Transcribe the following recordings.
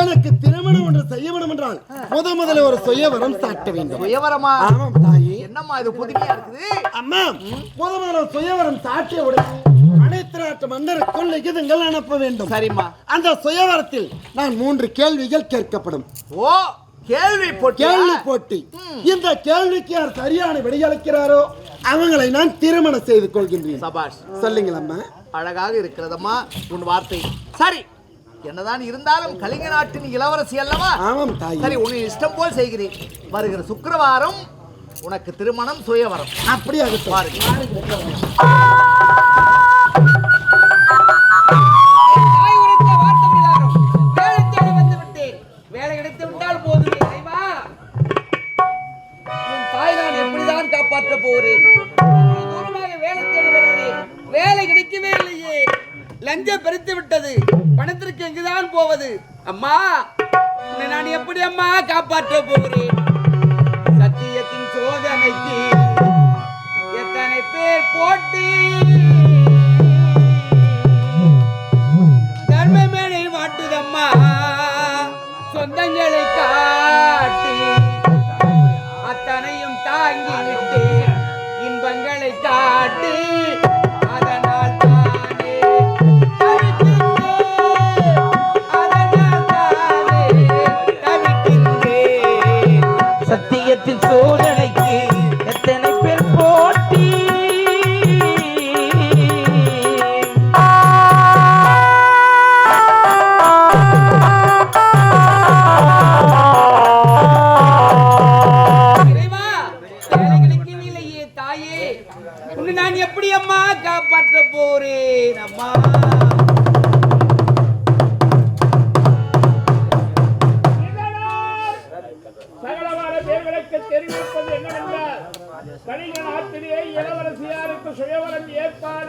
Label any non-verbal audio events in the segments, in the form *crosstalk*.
எனக்கு திருமணம் ஒன்று செய்ய வேண்டும் என்றால் முத முதல்ல ஒரு சுயவரம் சாட்ட வேண்டும். சுயவரமா? ஆமாம் தாயி. என்னம்மா இது புதுமையா இருக்குது? அம்மா முத முதல்ல ஒரு சுயவரம் சாட்டிய உடனே அனைத்து நாட்டு மன்னருக்குள் லிகிதங்கள் அனுப்ப வேண்டும். சரிம்மா. அந்த சுயவரத்தில் நான் மூன்று கேள்விகள் கேட்கப்படும். ஓ கேள்வி போட்டியா? கேள்வி போட்டி. இந்த கேள்விக்கு யார் சரியான விடையளிக்கிறாரோ அவங்களை நான் திருமணம் செய்து கொள்கின்றேன். சபாஷ். சொல்லுங்களம்மா அழகாக இருக்கிறதம்மா உன் வார்த்தை. சரி என்னதான் இருந்தாலும் கலிங்க நாட்டின் இளவரசி அல்லவா? ஆமாம் தாயி. சரி உன் இஷ்டம் போல் செய்கிறேன். வருகிற சுக்கிரவாரம் உனக்கு திருமணம் சுயவரம். அப்படியாகட்டும். பாருங்க. காப்பாற்ற போகிறேன்.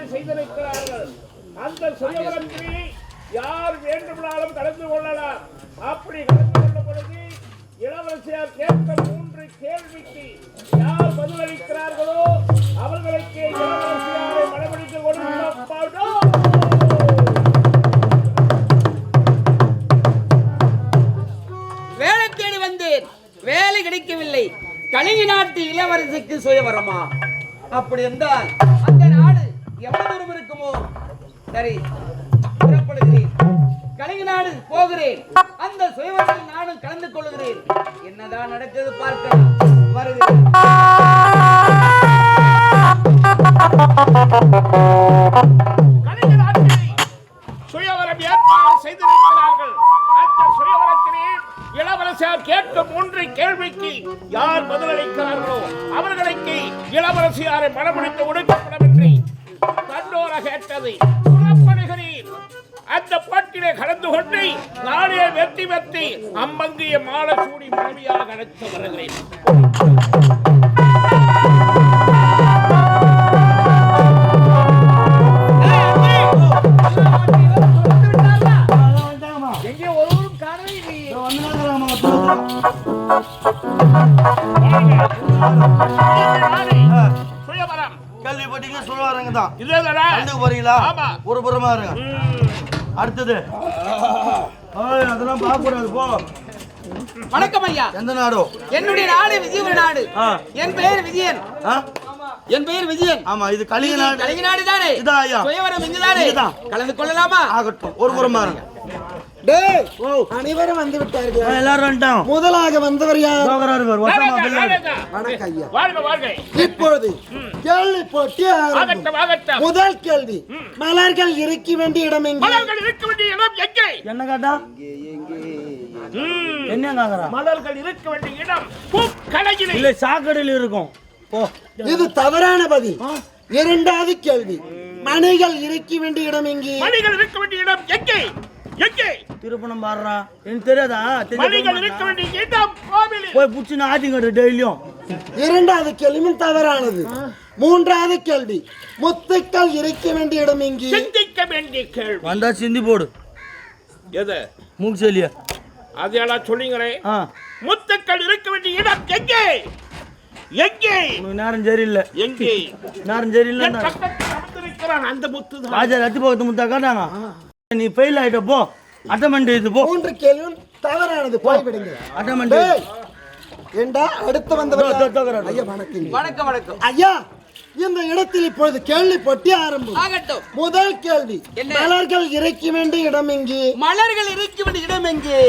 ஏற்பாடு செய்திருக்கிறார்கள்? அந்த சுயவரத்தில் யார் வேண்டுமானாலும் கலந்து கொள்ளலாம். அப்படி கலந்து கொள்ளும் பொழுது இளவரசியார் கேட்க மூன்று கேள்விக்கு யார் பதிலளிக்கிறார்களோ அவர்களுக்கு இளவரசியாரை மனமடித்துக் கொடுக்கப்படும் வேலை தேடி வந்தேன். வேலை கிடைக்கவில்லை. கலிங்க நாட்டு இளவரசிக்கு சுயவரமா? அப்படி என்றால் அந்த எவ்வளவு தூரம் இருக்குமோ? சரி புறப்படுகிறேன். கலிங்க நாடு போகிறேன். அந்த சுயவரத்தில் நானும் கலந்து கொள்கிறேன். என்னதான் நடக்குது பார்க்கலாம். வருகிறேன். சுயவரம் ஏற்பாடு செய்திருக்கிறார்கள். அந்த சுயவரத்திலே இளவரசியார் கேட்கும் மூன்று கேள்விக்கு யார் பதிலளிக்கிறார்களோ அவர்களுக்கு இளவரசியாரை மனமுடித்து ஒடுக்கப்படவில்லை தன்னோர கேட்டது. புறப்படுகிறேன் அந்த போட்டியிலே கலந்து கொண்டு நானே வெற்றி வெற்றி அம்மங்கிய மாலை சூடி மனைவியாக அழைத்து வருகிறேன். எங்கே ஒருவரும் போட்டீங்க சொல்லுவாருங்க தான்? கண்டுக்கு போறீங்களா. ஒரு புறமா இருங்க. அடுத்தது. அதெல்லாம் பார்க்க கூடாது போ. வணக்கம் ஐயா. எந்த நாடோ? என்னுடைய நாடு விஜயபுர நாடு. என் பெயர் விஜயன்? என் பெயர் விஜயன். ஆமா இது கலிங்க நாடு. கலிங்க நாடு தானே இதான் ஐயா. சுயவரம் இங்குதானே. கலந்து கொள்ளலாமா? ஆகட்டும் ஒரு புறமா இருங்க. அனைவரும் வந்து விட்டார்கள்? எல்லாரும் வந்துட்டோம். முதலாக வந்தவர் யார். வணக்கம் ஐயா. இப்பொழுது கேள்வி போட்டி முதல் கேள்வி மலர்கள் இருக்க வேண்டிய இடம் எங்கே? மலர்கள் இருக்க வேண்டிய இடம் எங்கே? என்ன கேட்டா? என்ன கேக்குறா? மலர்கள் இருக்க வேண்டிய இடம் பூக்கடையிலே. இல்ல சாக்கடையில் இருக்கும். ஓ இது தவறான பதில். இரண்டாவது கேள்வி மணிகள் இருக்க வேண்டிய இடம் எங்கே? மணிகள் இருக்க வேண்டிய இடம் எங்கே? எங்கே? திருப்பணம் பாடுறா. எனக்கு தெரியாதா? மணிகள் இருக்க மாட்டா? வேண்டிய இடம் கோவிலில். போய் புடிச்சு ஆட்டிங்கட்டு டெய்லியும். இரண்டாவது கேள்வியும் தவறானது. மூன்றாவது கேள்வி. முத்துக்கள் இருக்க வேண்டிய இடம் எங்கே? சிந்திக்க வேண்டிய கேள்வி. வந்தா சிந்தி போடு. எது? அதையெல்லாம் சொல்லுங்களேன் ஆ. முத்துக்கள் இருக்க வேண்டிய இடம் எங்கே? எங்கே? நேரம் சரியில்லை. எங்கே? *laughs* நேரம் சரியில்லை அந்த முத்து தான் ராஜா ரத்தி பக்கத்து முத்தா காட்டாங்க நீ ஃபெயில் ஆயிட்ட போ. அட்டமெண்ட் இது போ. மூன்று கேள்வியும் தவறானது போய்விடுங்க அட்டமண்டி. டேய், ஏண்டா அடுத்து வந்தவர். ஐயா வணக்கம். வணக்கம் வணக்கம். ஐயா இந்த இடத்தில் இப்பொழுது கேள்வி பொட்டி ஆரம்பம். ஆகட்டும். முதல் கேள்வி? மலர்கள் இறக்கி வேண்டிய இடம் எங்கே? மலர்கள் இருக்க வேண்டிய இடம் எங்கே?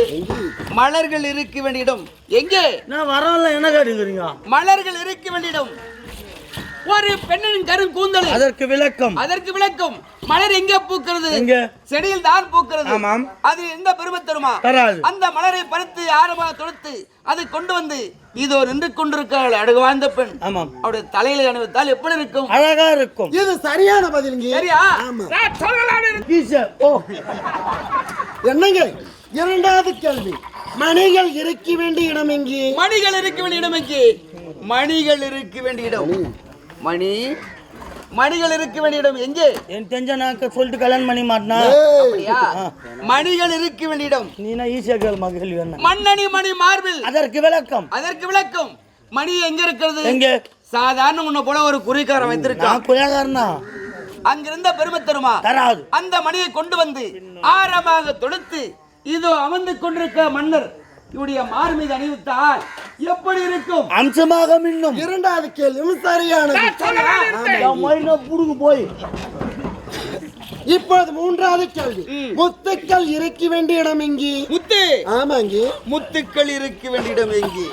மலர்கள் இருக்க வேண்டிய இடம் எங்கே? நான் வரல என்ன கேட்டுக்கிறீங்க? மலர்கள் இருக்க வேண்டிய இடம் ஒரு பெண்ணின் கரும் கூந்தல். அதற்கு விளக்கம். அதற்கு விளக்கம். மலர் எங்கே பூக்கிறது? எங்க? செடியில் தான் பூக்கிறது. ஆமாம். அது எந்த பெருமை தருமா? தராது. அந்த மலரை பறித்து ஆரமாக தொடுத்து அதை கொண்டு வந்து இதோ நின்று கொண்டிருக்காள் அழகு வாழ்ந்த பெண். ஆமாம். அவருடைய தலையில அணிவித்தால் எப்படி இருக்கும்? அழகா இருக்கும். இது சரியான பதிலுங்க சரியா? ஓ என்னங்க? இரண்டாவது கேள்வி. மணிகள் இறக்கி வேண்டிய இடம் எங்கே? மணிகள் இருக்க வேண்டிய இடம் எங்கே? மணிகள் இருக்க வேண்டிய இடம். மணி மணிகள் இருக்க வேண்டிய இடம் எங்கே? என் தெரிஞ்ச நாக்க சொல்லிட்டு கல்யாணம் பண்ணி மாட்டினா? மணிகள் இருக்க வேண்டிய இடம் நீனா ஈஸியா கேள்மா கேள்வி மண்ணணி மணி மார்பில். அதற்கு விளக்கம். அதற்கு விளக்கம். மணி எங்க இருக்கிறது? எங்க? சாதாரண உன்னை போல ஒரு குறிக்காரன் வைத்திருக்கான். நான் குயகாரனா அங்கிருந்த பெருமை தருமா? தராது. அந்த மணியை கொண்டு வந்து ஆரமாக தொடுத்து இதோ அமர்ந்து கொண்டிருக்க மன்னர். இவருடைய மார் மீது அணிவித்தால் எப்படி இருக்கும்? அம்சமாக மின்னும் இரண்டாவது கேள்வியும் சரியானது. புடுங்க போய். இப்போது மூன்றாவது கேள்வி. முத்துக்கள் இறக்கி வேண்டிய இடம் எங்கே? முத்து. ஆமாங்க முத்துக்கள் இருக்க வேண்டிய இடம் எங்கே?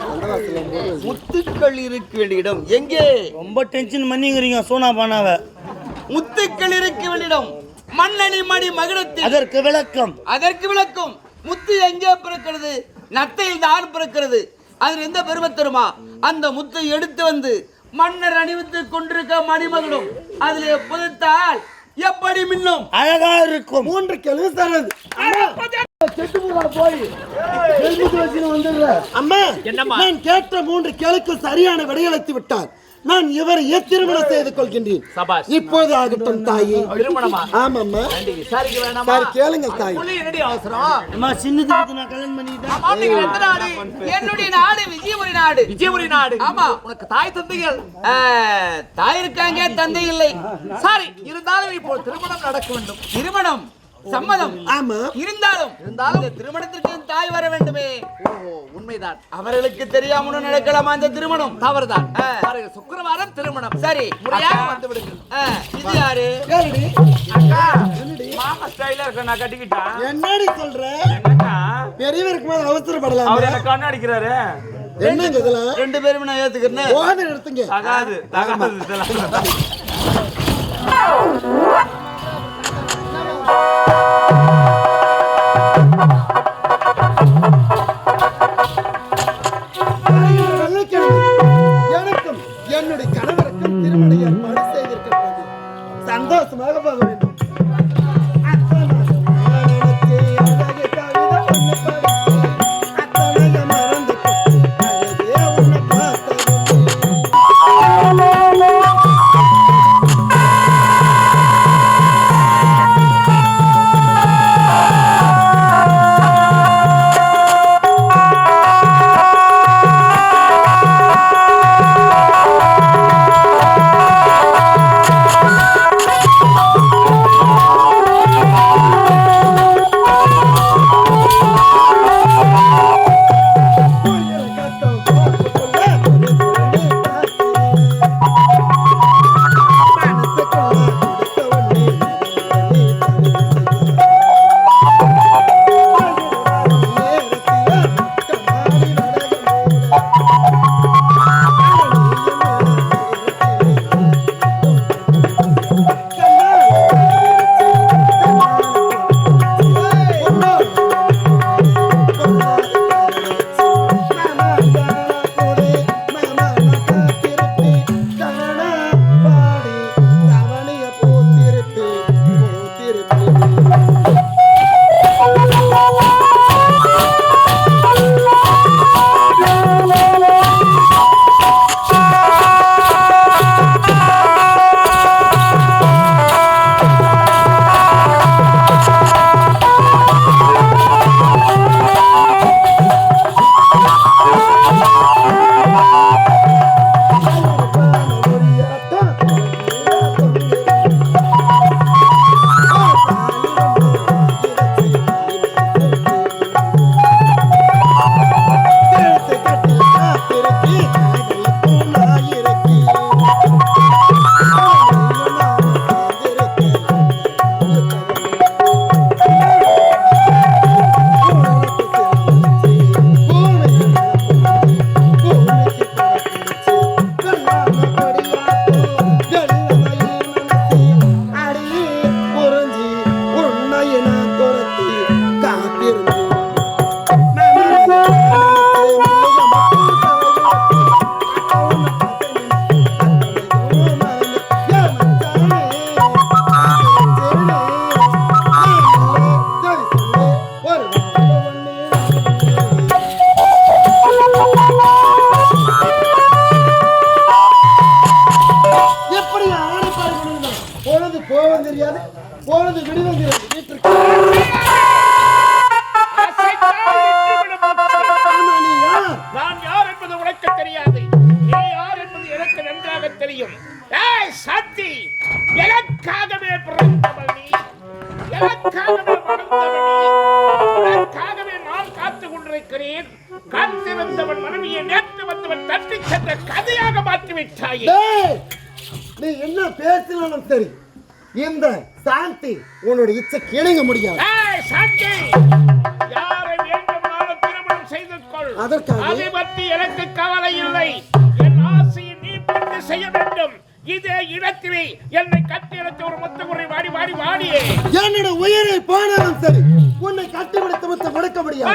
முத்துக்கள் இருக்க வேண்டிய இடம் எங்கே? ரொம்ப டென்ஷன் பண்ணிக்கிறீங்க சோனா பானாவை. முத்துக்கள் இருக்க வேண்டிய இடம் மண்ணணி மணி மகுடத்தில். அதற்கு விளக்கம். அதற்கு விளக்கும். முத்து எங்கே பிறக்கிறது? நத்தையில் தான் பிறக்கிறது. அதில் எந்த பெருமை தருமா? அந்த முத்தை எடுத்து வந்து மன்னர் அணிவித்து கொண்டிருக்க மணிமகுடம் அதில் புதைத்தால் எப்படி மின்னும்? அழகா இருக்கும். மூன்று கேள்வி சரியானது அம்மா. நான் கேட்ட மூன்று கேள்விக்கு சரியான விடையளித்து விட்டார். நான் இவரை திருமணம் செய்து கொள்கின்றேன் சபாஷ். இப்போது ஆகட்டும் தாயி. திருமணமா? ஆமாம்மா. விசாரிக்க வேணாமா? சரி கேளுங்க தாய். புள்ளி என்னடி அவசரம்? அம்மா சின்னதுக்கு நான் கல்யாணம் பண்ணிட்டேன் ஆமா, நீங்க எந்த நாடு. என்னுடைய நாடு விஜயபுரி நாடு. விஜயபுரி நாடு. ஆமா. உனக்கு தாய் தந்தைகள் தாய் இருக்காங்க தந்தை இல்லை. சரி இருந்தாலும் இப்போ திருமணம் நடக்க வேண்டும். திருமணம் சம்மதம். ஆமா. இருந்தாலும் இருந்தாலும் திருமணத்திற்கு தாய் வர வேண்டுமே. ஓ உண்மைதான். அவர்களுக்கு தெரியாமலும் நடக்கலாமா இந்த திருமணம்? தவறுதான். சுக்கிரவாரம் திருமணம். சரி முறையாக அக்கா. வந்து விடுங்கள் இது யாரு? கேளுடி மாமா ஸ்டைலா இருக்க நான் கட்டிக்கிட்டேன் என்னடி சொல்ற? பெரியவருக்கு மேல அவசரப்படலாம். அவர் என்ன கண்ணு அடிக்கிறாரு? என்னங்க இதெல்லாம்? ரெண்டு பேரும் நான் ஏத்துக்கிறேன் போதை எடுத்துங்க தகாது தகாது இதெல்லாம். சந்தோஷமாக போக வேண்டும். பொழுது விடுவதில்லை வீட்டிற்கு நான் யார் என்பது உனக்கு தெரியாது. நீ யார் என்பது எனக்கு நன்றாக தெரியும். ஏய் சக்தி எனக்காகவே பிறந்தவள் நீ. எனக்காகவே உன்னோட இச்சைக்கு இணங்க முடியாது. அதற்காக? அதை பற்றி எனக்கு கவலை இல்லை. என் ஆசையை நீ பூர்த்தி செய்ய வேண்டும். இதே இடத்திலே என்னை கட்டி ஒரு முத்த குறை வாடி வாடி வாடியே என்னோட உயிரை போனாலும் சரி உன்னை கட்டிவிடுத்து முத்த கொடுக்க முடியாது.